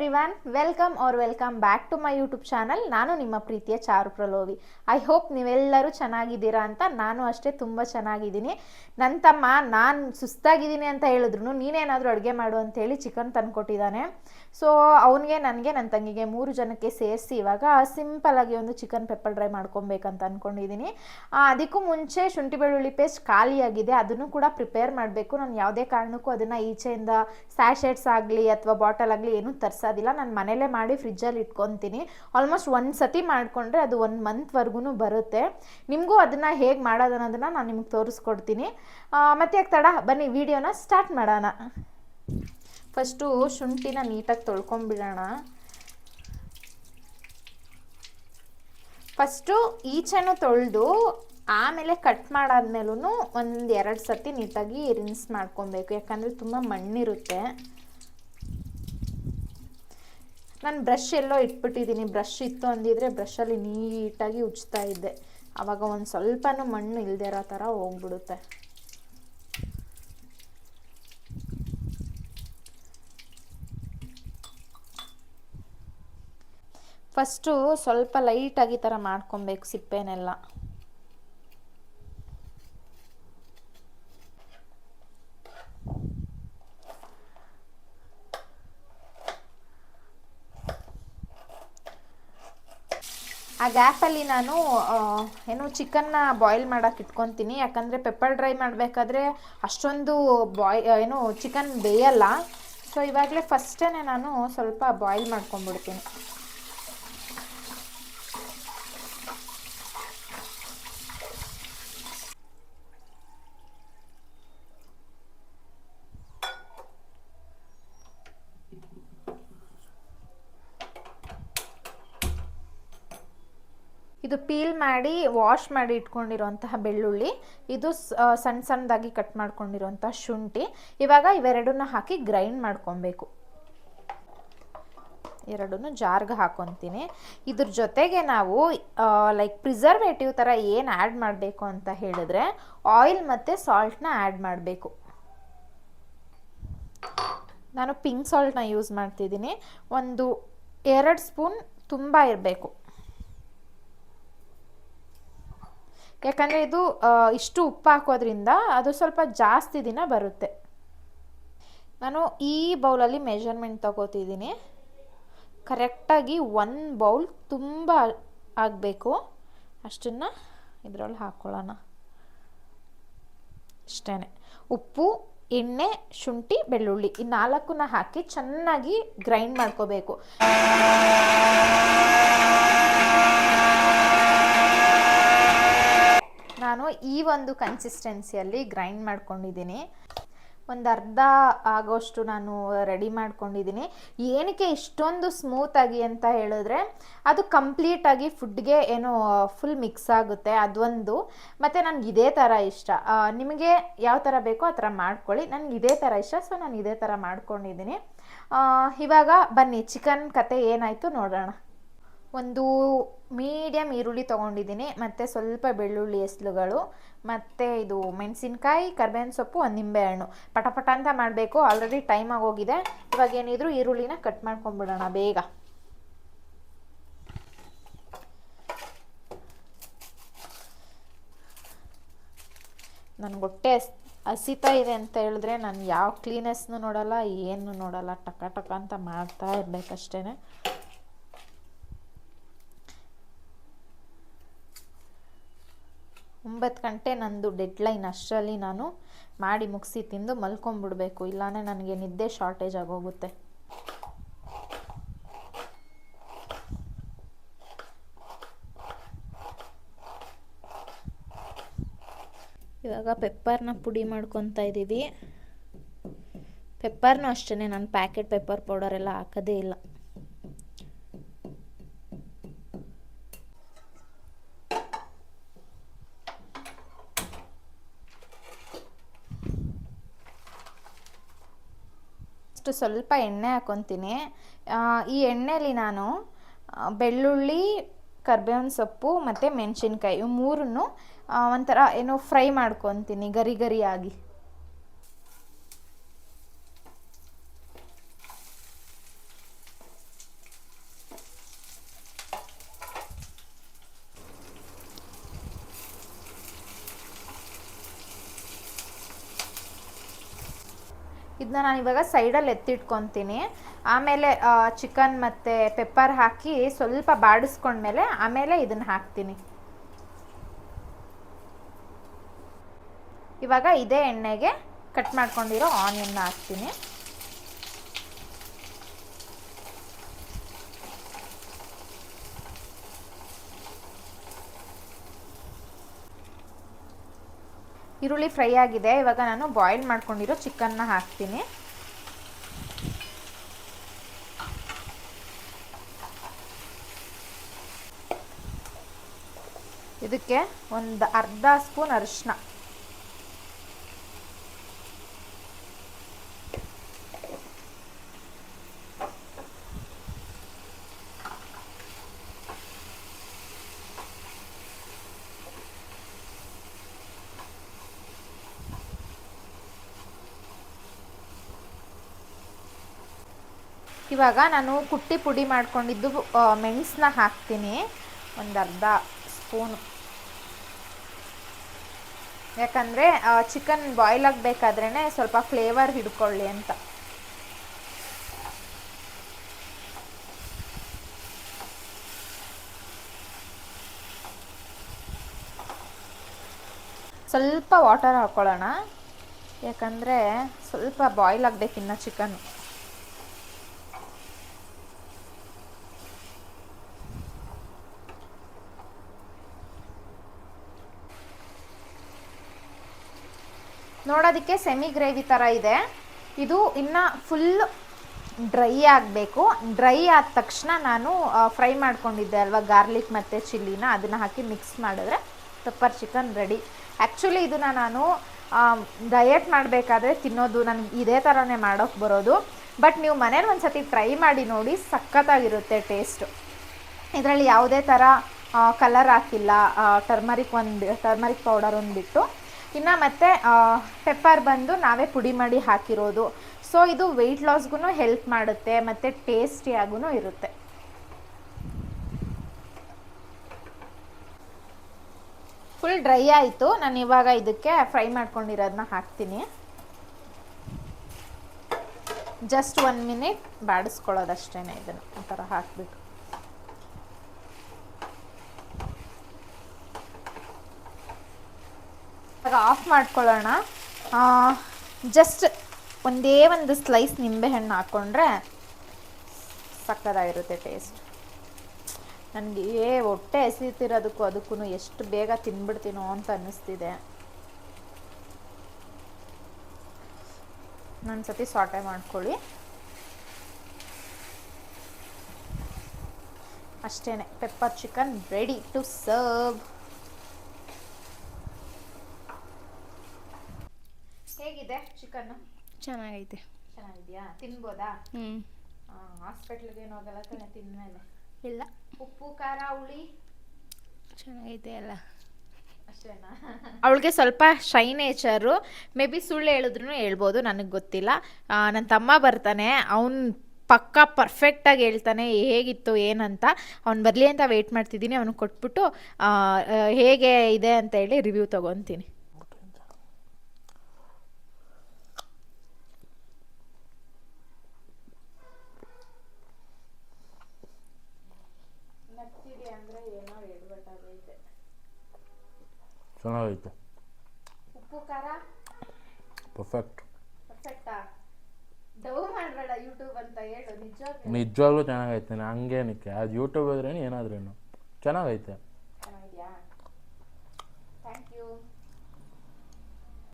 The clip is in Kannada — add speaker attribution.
Speaker 1: Everyone welcome are welcome back to my YouTube channel ನಾನು ನಿಮ್ಮ ಪ್ರೀತಿಯ ಚಾರು ಪ್ರಲೋವಿ. ಐ ಹೋಪ್ ನೀವೆಲ್ಲರೂ ಚೆನ್ನಾಗಿದ್ದೀರಾ ಅಂತ ನಾನು ಅಷ್ಟೇ ತುಂಬ ಚೆನ್ನಾಗಿದ್ದೀನಿ. ನನ್ನ ತಮ್ಮ, ನಾನು ಸುಸ್ತಾಗಿದ್ದೀನಿ ಅಂತ ಹೇಳಿದ್ರು ನೀನೇನಾದರೂ ಅಡುಗೆ ಮಾಡು ಅಂತೇಳಿ ಚಿಕನ್ ತಂದುಕೊಟ್ಟಿದ್ದಾನೆ. ಸೊ ಅವನಿಗೆ, ನನಗೆ ನನ್ನ ತಂಗಿಗೆ ಮೂರು ಜನಕ್ಕೆ ಸೇರಿಸಿ ಇವಾಗ ಸಿಂಪಲಾಗಿ ಒಂದು ಚಿಕನ್ ಪೆಪ್ಪರ್ ಡ್ರೈ ಮಾಡ್ಕೊಬೇಕಂತ ಅಂದ್ಕೊಂಡಿದ್ದೀನಿ ಅದಕ್ಕೂ ಮುಂಚೆ ಶುಂಠಿ ಬೆಳ್ಳುಳ್ಳಿ ಪೇಸ್ಟ್ ಖಾಲಿಯಾಗಿದೆ. ಅದನ್ನು ಕೂಡ ಪ್ರಿಪೇರ್ ಮಾಡಬೇಕು. ನಾನು ಯಾವುದೇ ಕಾರಣಕ್ಕೂ ಅದನ್ನು ಈಚೆಯಿಂದ ಸ್ಯಾಶೆಟ್ಸ್ ಆಗಲಿ ಅಥವಾ ಬಾಟಲ್ ಆಗಲಿ ಏನೂ ತರಿಸೋದಿಲ್ಲ ನಾನು ಮನೇಲೇ ಮಾಡಿ ಫ್ರಿಜ್ಜಲ್ಲಿ ಇಟ್ಕೊತೀನಿ. ಆಲ್ಮೋಸ್ಟ್ ಒಂದು ಸತಿ ಮಾಡಿಕೊಂಡ್ರೆ ಅದು ಒಂದು ಮಂತ್ವರೆಗೂ ಬರುತ್ತೆ. ನಿಮಗೂ ಅದನ್ನು ಹೇಗೆ ಮಾಡೋದು ಅನ್ನೋದನ್ನು ನಾನು ನಿಮ್ಗೆ ತೋರಿಸ್ಕೊಡ್ತೀನಿ. ಮತ್ತೆ ಯಾಕೆ ತಡ? ಬನ್ನಿ, ವಿಡಿಯೋನ ಸ್ಟಾರ್ಟ್ ಮಾಡೋಣ. ಫಸ್ಟು ಶುಂಠಿನ ನೀಟಾಗಿ ತೊಳ್ಕೊಂಬಿಡೋಣ. ಫಸ್ಟು ಈಚೆನೂ ತೊಳೆದು ಆಮೇಲೆ ಕಟ್ ಮಾಡಾದ್ಮೇಲೂ ಒಂದು ಎರಡು ಸತಿ ನೀಟಾಗಿ ರಿನ್ಸ್ ಮಾಡ್ಕೊಬೇಕು. ಯಾಕಂದರೆ ತುಂಬ ಮಣ್ಣಿರುತ್ತೆ. ನಾನು ಬ್ರಷ್ ಎಲ್ಲೋ ಇಟ್ಬಿಟ್ಟಿದ್ದೀನಿ ಬ್ರಷ್ ಇತ್ತು ಅಂದಿದ್ರೆ ಬ್ರಷಲ್ಲಿ ನೀಟಾಗಿ ಉಜ್ತಾ ಇದ್ದೆ. ಆವಾಗ ಒಂದು ಸ್ವಲ್ಪನೂ ಮಣ್ಣು ಇಲ್ಲದೆ ಇರೋ ಥರ ಹೋಗ್ಬಿಡುತ್ತೆ. ಫಸ್ಟು ಸ್ವಲ್ಪ ಲೈಟಾಗಿ ಥರ ಮಾಡ್ಕೊಬೇಕು ಸಿಪ್ಪೆನೆಲ್ಲ. ಆ ಗ್ಯಾಪಲ್ಲಿ ನಾನು ಏನು ಚಿಕನ್ನ ಬಾಯ್ಲ್ ಮಾಡೋಕೆ ಇಟ್ಕೊತೀನಿ. ಯಾಕಂದರೆ ಪೆಪ್ಪರ್ ಡ್ರೈ ಮಾಡಬೇಕಾದ್ರೆ ಅಷ್ಟೊಂದು ಬಾಯ್ ಏನು ಚಿಕನ್ ಬೇಯಲ್ಲ. ಸೊ ಇವಾಗಲೇ ಫಸ್ಟೇ ನಾನು ಸ್ವಲ್ಪ ಬಾಯ್ಲ್ ಮಾಡ್ಕೊಂಬಿಡ್ತೀನಿ ಇದು ಪೀಲ್ ಮಾಡಿ, ವಾಶ್ ಮಾಡಿ ಇಟ್ಕೊಂಡಿರುವಂತಹ ಬೆಳ್ಳುಳ್ಳಿ, ಇದು ಸಣ್ಣ ಸಣ್ಣದಾಗಿ ಕಟ್ ಮಾಡ್ಕೊಂಡಿರುವಂಥ ಶುಂಠಿ, ಇವಾಗ ಇವೆರಡನ್ನ ಹಾಕಿ ಗ್ರೈಂಡ್ ಮಾಡ್ಕೊಬೇಕು. ಎರಡನ್ನು ಜಾರ್ಗೆ ಹಾಕೊತೀನಿ. ಇದ್ರ ಜೊತೆಗೆ ನಾವು ಲೈಕ್ ಪ್ರಿಸರ್ವೇಟಿವ್ ಥರ ಏನು ಆ್ಯಡ್ ಮಾಡಬೇಕು ಅಂತ ಹೇಳಿದ್ರೆ ಆಯಿಲ್ ಮತ್ತು ಸಾಲ್ಟ್ನ ಆ್ಯಡ್ ಮಾಡಬೇಕು. ನಾನು ಪಿಂಕ್ ಸಾಲ್ಟ್ನ ಯೂಸ್ ಮಾಡ್ತಿದ್ದೀನಿ. ಒಂದು ಎರಡು ಸ್ಪೂನ್ ತುಂಬ ಇರಬೇಕು. ಯಾಕಂದರೆ ಇದು ಇಷ್ಟು ಉಪ್ಪು ಹಾಕೋದ್ರಿಂದ ಅದು ಸ್ವಲ್ಪ ಜಾಸ್ತಿ ದಿನ ಬರುತ್ತೆ. ನಾನು ಈ ಬೌಲಲ್ಲಿ ಮೆಷರ್ಮೆಂಟ್ ತಗೋತಿದ್ದೀನಿ. ಕರೆಕ್ಟಾಗಿ ಒನ್ ಬೌಲ್ ತುಂಬ ಆಗಬೇಕು. ಅಷ್ಟನ್ನು ಇದರಲ್ಲಿ ಹಾಕ್ಕೊಳ್ಳೋಣ ಅಷ್ಟೇ ಉಪ್ಪು, ಎಣ್ಣೆ, ಶುಂಠಿ, ಬೆಳ್ಳುಳ್ಳಿ ಈ ನಾಲ್ಕನ್ನ ಹಾಕಿ ಚೆನ್ನಾಗಿ ಗ್ರೈಂಡ್ ಮಾಡ್ಕೋಬೇಕು. ನಾನು ಈ ಒಂದು ಕನ್ಸಿಸ್ಟೆನ್ಸಿಯಲ್ಲಿ ಗ್ರೈಂಡ್ ಮಾಡ್ಕೊಂಡಿದ್ದೀನಿ. ಒಂದು ಅರ್ಧ ಆಗೋಷ್ಟು ನಾನು ರೆಡಿ ಮಾಡ್ಕೊಂಡಿದ್ದೀನಿ. ಏನಕ್ಕೆ ಇಷ್ಟೊಂದು ಸ್ಮೂತಾಗಿ ಅಂತ ಹೇಳಿದ್ರೆ, ಅದು ಕಂಪ್ಲೀಟಾಗಿ ಫುಡ್ಗೆ ಏನು ಫುಲ್ ಮಿಕ್ಸ್ ಆಗುತ್ತೆ, ಅದೊಂದು. ಮತ್ತು ನನಗೆ ಇದೇ ಥರ ಇಷ್ಟ. ನಿಮಗೆ ಯಾವ ಥರ ಬೇಕೋ ಆ ಥರ ಮಾಡ್ಕೊಳ್ಳಿ. ನನಗೆ ಇದೇ ಥರ ಇಷ್ಟ ಸೊ ನಾನು ಇದೇ ಥರ ಮಾಡ್ಕೊಂಡಿದ್ದೀನಿ. ಇವಾಗ ಬನ್ನಿ ಚಿಕನ್ ಕತೆ ಏನಾಯಿತು ನೋಡೋಣ. ಒಂದು ಮೀಡಿಯಮ್ ಈರುಳ್ಳಿ ತೊಗೊಂಡಿದ್ದೀನಿ, ಮತ್ತು ಸ್ವಲ್ಪ ಬೆಳ್ಳುಳ್ಳಿ ಎಸ್ಲುಗಳು ಮತ್ತು ಇದು ಮೆಣಸಿನ್ಕಾಯಿ, ಕರ್ಬೇವಿನ ಸೊಪ್ಪು, ಒಂದು ನಿಂಬೆಹಣ್ಣು. ಪಟಪಟ ಅಂತ ಮಾಡಬೇಕು ಆಲ್ರೆಡಿ ಟೈಮ್ ಆಗೋಗಿದೆ ಇವಾಗ ಏನಿದ್ರು ಈರುಳ್ಳಿನ ಕಟ್ ಮಾಡ್ಕೊಂಬಿಡೋಣ ಬೇಗ. ನನಗೆ ಹೊಟ್ಟೆ ಹಸಿತಾ ಇದೆ ಅಂತ ಹೇಳಿದ್ರೆ ನಾನು ಯಾವ ಕ್ಲೀನೆಸ್ನು ನೋಡಲ್ಲ ಏನು ನೋಡಲ್ಲ, ಟಕ ಟಕ ಅಂತ ಮಾಡ್ತಾ ಇರಬೇಕಷ್ಟೇ ಒಂಬತ್ತು ಗಂಟೆ ನಂದು ಡೆಡ್ಲೈನ್ ಅಷ್ಟರಲ್ಲಿ ನಾನು ಮಾಡಿ ಮುಗಿಸಿ ತಿಂದು ಮಲ್ಕೊಂಬಿಡ್ಬೇಕು. ಇಲ್ಲಾಂದರೆ ನನಗೆ ನಿದ್ದೆ ಶಾರ್ಟೇಜ್ ಆಗೋಗುತ್ತೆ. ಇವಾಗ ಪೆಪ್ಪರ್ನ ಪುಡಿ ಮಾಡ್ಕೊತಾ ಇದ್ದೀವಿ. ಪೆಪ್ಪರ್ನೂ ಅಷ್ಟೇ ನಾನು ಪ್ಯಾಕೆಟ್ ಪೆಪ್ಪರ್ ಪೌಡರ್ ಎಲ್ಲ ಹಾಕೋದೇ ಇಲ್ಲ. ಅಷ್ಟು ಸ್ವಲ್ಪ ಎಣ್ಣೆ ಹಾಕೊತೀನಿ. ಈ ಎಣ್ಣೆಯಲ್ಲಿ ನಾನು ಬೆಳ್ಳುಳ್ಳಿ, ಕರ್ಬೇವಿನ ಸೊಪ್ಪು ಮತ್ತು ಮೆಣಸಿನ್ಕಾಯಿ ಇವು ಮೂರನ್ನು ಒಂಥರ ಏನೋ ಫ್ರೈ ಮಾಡ್ಕೊತೀನಿ ಗರಿ ಗರಿಯಾಗಿ. ಇದನ್ನ ನಾನು ಇವಾಗ ಸೈಡಲ್ಲಿ ಎತ್ತಿಟ್ಕೊತೀನಿ. ಆಮೇಲೆ ಚಿಕನ್ ಮತ್ತು ಪೆಪ್ಪರ್ ಹಾಕಿ ಸ್ವಲ್ಪ ಬಾಡಿಸ್ಕೊಂಡ್ಮೇಲೆ ಆಮೇಲೆ ಇದನ್ನು ಹಾಕ್ತೀನಿ. ಇವಾಗ ಇದೇ ಎಣ್ಣೆಗೆ ಕಟ್ ಮಾಡ್ಕೊಂಡಿರೋ ಆನಿಯನ್ನ ಹಾಕ್ತೀನಿ. ಈರುಳ್ಳಿ ಫ್ರೈ ಆಗಿದೆ. ಇವಾಗ ನಾನು ಬಾಯ್ಲ್ ಮಾಡ್ಕೊಂಡಿರೋ ಚಿಕನ್ನ ಹಾಕ್ತೀನಿ. ಇದಕ್ಕೆ ಒಂದು ಅರ್ಧ ಸ್ಪೂನ್ ಅರಿಶಿನ ಇವಾಗ ನಾನು ಕುಟ್ಟಿ ಪುಡಿ ಮಾಡ್ಕೊಂಡಿದ್ದು ಮೆಣಸನ್ನ ಹಾಕ್ತೀನಿ. ಒಂದು ಅರ್ಧ ಸ್ಪೂನು. ಯಾಕಂದರೆ ಚಿಕನ್ ಬಾಯ್ಲ್ ಆಗಬೇಕಾದ್ರೇ ಸ್ವಲ್ಪ ಫ್ಲೇವರ್ ಹಿಡ್ಕೊಳ್ಳಿ ಅಂತ. ಸ್ವಲ್ಪ ವಾಟರ್ ಹಾಕ್ಕೊಳ್ಳೋಣ ಯಾಕಂದರೆ ಸ್ವಲ್ಪ ಬಾಯ್ಲ್ ಆಗಬೇಕಿನ್ನ ಚಿಕನ್ ನೋಡೋದಕ್ಕೆ ಸೆಮಿ ಗ್ರೇವಿ ಥರ ಇದೆ. ಇದು ಇನ್ನು ಫುಲ್ ಡ್ರೈ ಆಗಬೇಕು. ಡ್ರೈ ಆದ ತಕ್ಷಣ ನಾನು ಫ್ರೈ ಮಾಡ್ಕೊಂಡಿದ್ದೆ ಅಲ್ವಾ ಗಾರ್ಲಿಕ್ ಮತ್ತು ಚಿಲ್ಲಿನ ಅದನ್ನು ಹಾಕಿ ಮಿಕ್ಸ್ ಮಾಡಿದ್ರೆ ಪೆಪ್ಪರ್ ಚಿಕನ್ ರೆಡಿ ಆ್ಯಕ್ಚುಲಿ ಇದನ್ನು ನಾನು ಡಯಟ್ ಮಾಡಬೇಕಾದ್ರೆ ತಿನ್ನೋದು ನನಗೆ ಇದೇ ಥರನೇ ಮಾಡೋಕ್ಕೆ ಬರೋದು. ಬಟ್ ನೀವು ಮನೇಲಿ ಒಂದು ಸತಿ ಟ್ರೈ ಮಾಡಿ ನೋಡಿ ಸಖತ್ತಾಗಿರುತ್ತೆ ಟೇಸ್ಟು ಇದರಲ್ಲಿ ಯಾವುದೇ ಥರ ಕಲರ್ ಹಾಕಿಲ್ಲ. ಟರ್ಮರಿಕ್ ಒಂದು ಟರ್ಮರಿಕ್ ಪೌಡರ್ ಒಂದು ಬಿಟ್ಟು ಇನ್ನು ಮತ್ತು ಪೆಪ್ಪರ್ ಬಂದು ನಾವೇ ಪುಡಿ ಮಾಡಿ ಹಾಕಿರೋದು. ಸೊ ಇದು ವೆಯ್ಟ್ ಲಾಸ್ಗೂ ಹೆಲ್ಪ್ ಮಾಡುತ್ತೆ, ಮತ್ತು ಟೇಸ್ಟಿಯಾಗೂ ಇರುತ್ತೆ. ಫುಲ್ ಡ್ರೈ ಆಯಿತು. ನಾನು ಇವಾಗ ಇದಕ್ಕೆ ಫ್ರೈ ಮಾಡ್ಕೊಂಡಿರೋದನ್ನ ಹಾಕ್ತೀನಿ. ಜಸ್ಟ್ ಒನ್ ಮಿನಿಟ್ ಬಾಡಿಸ್ಕೊಳ್ಳೋದಷ್ಟೇ ಇದನ್ನು. ಆ ಥರ ಇವಾಗ ಆಫ್ ಮಾಡ್ಕೊಳ್ಳೋಣ. ಜಸ್ಟ್ ಒಂದೇ ಒಂದು ಸ್ಲೈಸ್ ನಿಂಬೆಹಣ್ಣು ಹಾಕ್ಕೊಂಡ್ರೆ ಸಕ್ಕದಾಗಿರುತ್ತೆ ಟೇಸ್ಟ್ ನನಗೆ ಏ, ಹೊಟ್ಟೆ ಎಸೀತಿರೋದಕ್ಕೂ ಅದಕ್ಕೂ ಎಷ್ಟು ಬೇಗ ತಿನ್ಬಿಡ್ತೀನೋ ಅಂತ ಅನ್ನಿಸ್ತಿದೆ. ನನ್ನ ಸತಿ ಸಾಟೆ ಮಾಡ್ಕೊಳ್ಳಿ. ಅಷ್ಟೇ pepper chicken ready to serve chicken
Speaker 2: ಚೆನ್ನಾಗೈತೆ.
Speaker 1: ಚೆನ್ನಾಗಿದ್ಯಾ? ತಿನ್ಬೋದಾ?
Speaker 2: ಹ್ಞೂ
Speaker 1: ಹಾಸ್ಪಿಟ್ಲಿಗೆ ಏನು ಹೋಗಲ್ಲ ತಾನೆ ತಿಂದ್ಮೇಲೆ.
Speaker 2: ಇಲ್ಲ.
Speaker 1: ಉಪ್ಪು ಖಾರ ಹುಳಿ?
Speaker 2: ಚೆನ್ನಾಗೈತೆ ಎಲ್ಲ.
Speaker 1: ಅಷ್ಟೇನಾ? ಅವಳಿಗೆ ಸ್ವಲ್ಪ ಶೈ ನೇಚರು ಮೇ ಬಿ ಸುಳ್ಳು ಹೇಳಿದ್ರು ಹೇಳ್ಬೋದು ನನಗೆ ಗೊತ್ತಿಲ್ಲ. ನನ್ನ ತಮ್ಮ ಬರ್ತಾನೆ ಅವನು ಪಕ್ಕ ಪರ್ಫೆಕ್ಟಾಗಿ ಹೇಳ್ತಾನೆ ಹೇಗಿತ್ತು ಏನಂತ. ಅವ್ನು ಬರಲಿ ಅಂತ ವೆಯ್ಟ್ ಮಾಡ್ತಿದ್ದೀನಿ ಅವ್ನಿಗೆ ಕೊಟ್ಬಿಟ್ಟು ಹೇಗೆ ಇದೆ ಅಂತ ಹೇಳಿ ರಿವ್ಯೂ ತೊಗೊತೀನಿ.
Speaker 3: ಚೆನ್ನಾಗೈತೆ.
Speaker 1: ಉಪ್ಪು ಖಾರ
Speaker 3: ಪರ್ಫೆಕ್ಟ್
Speaker 1: ಪರ್ಫೆಕ್ಟಾ ಡವ್ ಮಾಡಬೇಡ ಯೂಟ್ಯೂಬ್ ಅಂತ ಹೇಳು ನಿಜ
Speaker 3: ನಿಜವಾಗ್ಲೂ ಚೆನ್ನಾಗೈತೆ ನಾನು ಹಂಗೇನಕ್ಕೆ ಅದು ಯೂಟ್ಯೂಬ್ ಆದ್ರೇನು ಏನಾದ್ರೇನು. ಚೆನ್ನಾಗೈತೆ.